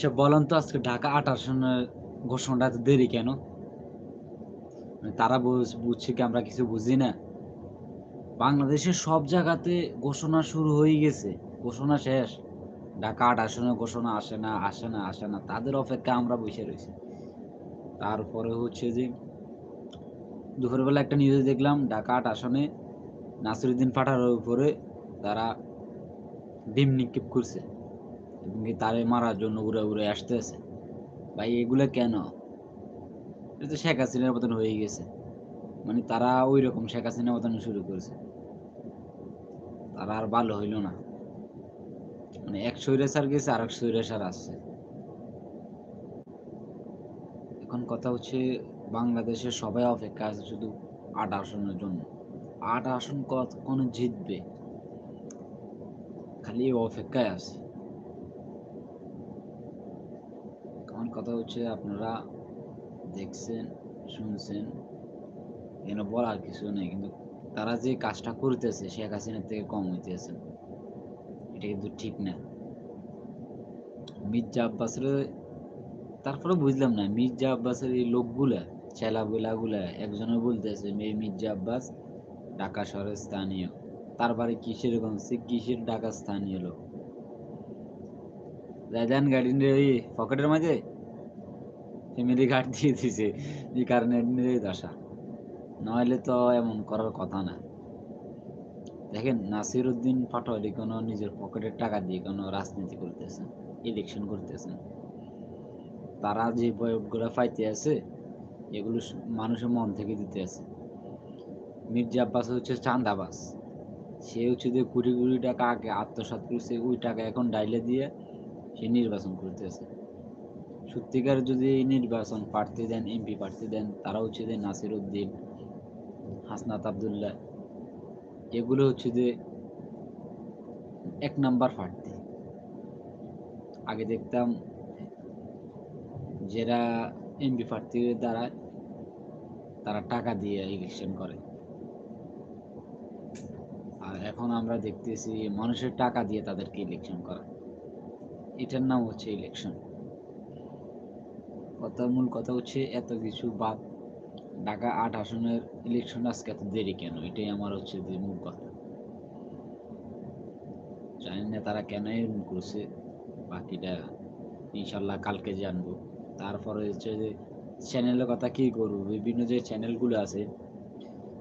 আচ্ছা বলেন তো আজকে ঢাকা আট আসনের ঘোষণাটা এত দেরি কেন? মানে তারা বুঝ- বুঝছে কি আমরা কিছু বুঝি না? বাংলাদেশের সব জায়গাতে ঘোষণা শুরু হয়ে গেছে, ঘোষণা শেষ। ঢাকা আট আসনের ঘোষণা আসে না আসে না আসে না, তাদের অপেক্ষা আমরা বসে রয়েছি। তারপরে হচ্ছে যে দুপুরবেলা একটা নিউজে দেখলাম, ঢাকা আট আসনে নাসিরুদ্দিন পাঠার উপরে তারা ডিম নিক্ষেপ করছে। এবং কি তারে মারার জন্য উড়ে উড়ে আসতেছে। ভাই, এগুলো কেন? এটা তো শেখ হাসিনার মতন হয়ে গেছে। মানে তারা ওই রকম শেখ হাসিনার মতন শুরু করেছে। তারা আর ভালো হইল না। মানে এক স্বৈরাচার গেছে আর এক স্বৈরাচার আসছে। এখন কথা হচ্ছে বাংলাদেশের সবাই অপেক্ষা আছে শুধু আট আসনের জন্য। আট আসন কখন জিতবে? খালি অপেক্ষায় আছে আমার কথা হচ্ছে আপনারা দেখছেন, শুনছেন এখানে বলার কিছু নেই, কিন্তু তারা যে কাজটা করতেছে শেখ হাসিনার থেকে কম হইতেছে। এটা কিন্তু ঠিক না। মির্জা আব্বাসের, তারপরে বুঝলাম না, মির্জা আব্বাসের এই লোকগুলা ছেলাগুলা গুলা একজনে বলতেছে, মেয়ে মির্জা আব্বাস, ঢাকা শহরের স্থানীয়। তার বাড়ি কিসের গঞ্জে কিসের ঢাকা স্থানীয় লোক? নিয়ে ওই পকেটের মাঝে? ফ্যামিলি কার্ড দিয়ে দিছে এই কারণে নিয়ে দশা। নইলে তো এমন করার কথা না। দেখেন নাসির উদ্দিন পাটোয়ারি কোনো নিজের পকেটের টাকা দিয়ে কোনো রাজনীতি করতেছেন ইলেকশন করতেছেন তারা যে বয়কগুলো পাইতে আছে, এগুলো মানুষের মন থেকে দিতে আছে। মির্জা আব্বাস হচ্ছে চান্দাবাস সে হচ্ছে যে কুড়ি কুড়ি টাকা আগে আত্মসাৎ করছে, ওই টাকা এখন ডাইলে দিয়ে সে নির্বাচন করতেছে। সত্যিকার যদি নির্বাচন প্রার্থী দেন এমপি প্রার্থী দেন তারা হচ্ছে যে নাসির উদ্দিন, হাসনাত আবদুল্লাহ, এগুলো হচ্ছে যে এক নাম্বার প্রার্থী। আগে দেখতাম যারা এমপি প্রার্থী দ্বারা তারা টাকা দিয়ে ইলেকশন করে। আর এখন আমরা দেখতেছি মানুষের টাকা দিয়ে তাদেরকে ইলেকশন করা। এটার নাম হচ্ছে ইলেকশন কথা, মূল কথা হচ্ছে এত কিছু বাদ। ঢাকা আট আসনের ইলেকশন আজকে এত দেরি কেন? এটাই আমার হচ্ছে যে মূল কথা। জানি না তারা কেন এরকম করছে, বাকিটা ইনশাল্লাহ কালকে জানব। তারপরে হচ্ছে যে চ্যানেলের কথা কি করব? বিভিন্ন যে চ্যানেলগুলো আছে,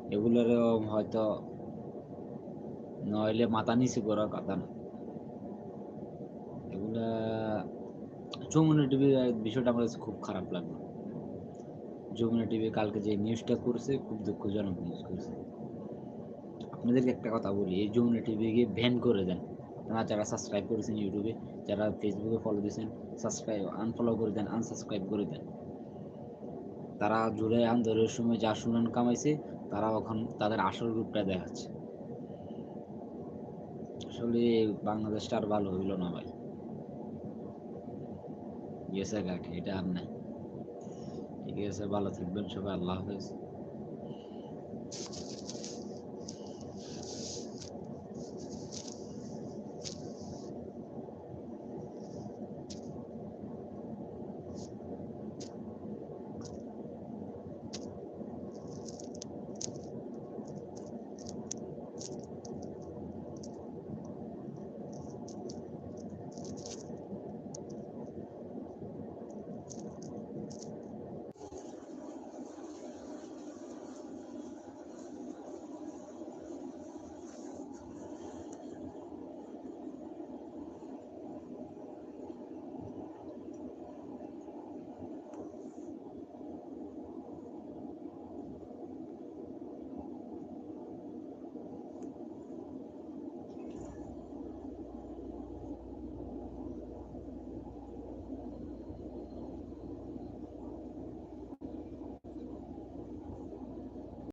এগুলোরও হয়তো নইলে মাথা নিচু করার কথা না এগুলা যমুনা টিভির বিষয়টা আমার কাছে খুব খারাপ লাগল। যমুনা টিভি কালকে যে নিউজটা করছে, খুব দুঃখজনক নিউজ করছে। আপনাদেরকে একটা কথা বলি, এই যমুনা টিভিকে ব্যান করে দেন। আপনারা যারা সাবস্ক্রাইব করেছেন ইউটিউবে যারা ফেসবুকে ফলো দিয়েছেন সাবস্ক্রাইব আনফলো করে দেন আনসাবস্ক্রাইব করে দেন। তারা জুলাই আন্দোলনের সময় যা সুনাম কামাইছে তারা এখন তাদের আসল রূপটা দেখাচ্ছে। আসলে বাংলাদেশটা আর ভালো হইল না ভাই। গেছে কাকে এটা আর নাই। ঠিক আছে ভালো থাকবেন সবাই আল্লাহ হাফেজ।